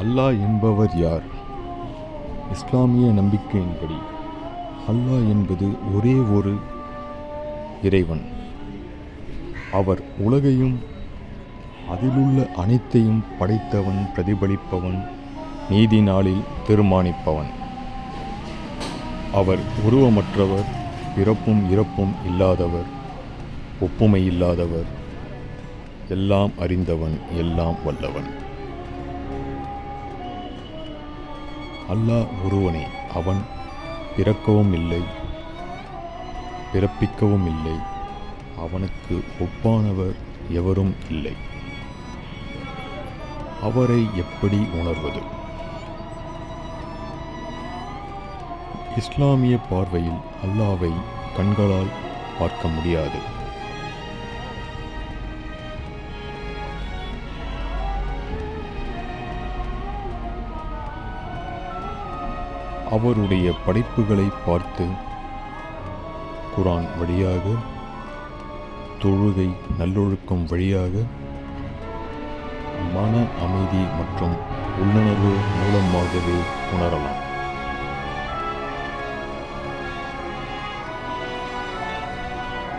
அல்லாஹ் என்பவர் யார்? இஸ்லாமிய நம்பிக்கையின்படி அல்லாஹ் என்பது ஒரே ஒரு இறைவன். அவர் உலகையும் அதிலுள்ள அனைத்தையும் படைத்தவன் பிரதிபலிப்பவன் நீதி நாளில் தீர்மானிப்பவன். அவர் உருவமற்றவர் பிறப்பும் இறப்பும் இல்லாதவர் ஒப்புமை இல்லாதவர் எல்லாம் அறிந்தவன் எல்லாம் வல்லவன். அல்லாஹ் ஒருவனே அவன் பிறக்கவும் இல்லை பிறப்பிக்கவும் இல்லை அவனுக்கு ஒப்பானவர் எவரும் இல்லை. அவரை எப்படி உணர்வது? இஸ்லாமிய பார்வையில் அல்லாவை கண்களால் பார்க்க முடியாது. அவருடைய படைப்புகளை பார்த்து குரான் வழியாக தொழுகை நல்லொழுக்கம் வழியாக மன அமைதி மற்றும் உள்ளுணர்வு மூலமாகவே உணரலாம்.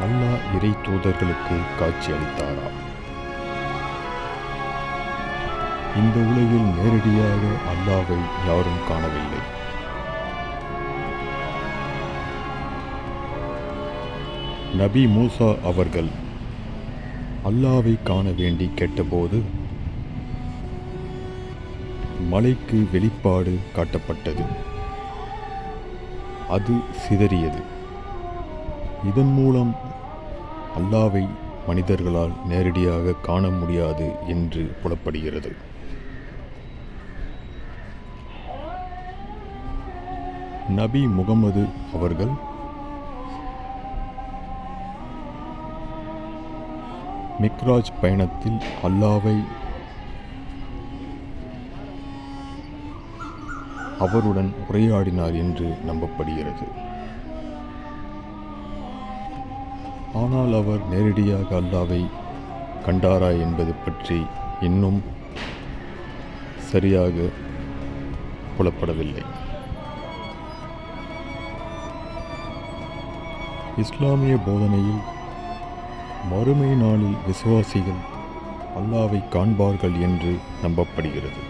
அல்லாஹ் இறை தூதர்களுக்கு காட்சி அளித்தாரா? இந்த உலகில் நேரடியாக அல்லாவை யாரும் காணவில்லை. நபி மூசா அவர்கள் அல்லாவை காண வேண்டி கேட்டபோது மலைக்கு வெளிப்பாடு காட்டப்பட்டது. அது சிதறியது. இதன் மூலம் அல்லாவை மனிதர்களால் நேரடியாக காண முடியாது என்று புலப்படுகிறது. நபி முகமது அவர்கள் மிக்ராஜ் பயணத்தில் அல்லாவை அவருடன் உரையாடினார் என்று நம்பப்படுகிறது. ஆனால் அவர் நேரடியாக அல்லாவை கண்டாரா என்பது பற்றி இன்னும் சரியாக புலப்படவில்லை. இஸ்லாமிய போதனையில் மறுமை நாளில் விசுவாசிகள் அல்லாவை காண்பார்கள் என்று நம்பப்படுகிறது.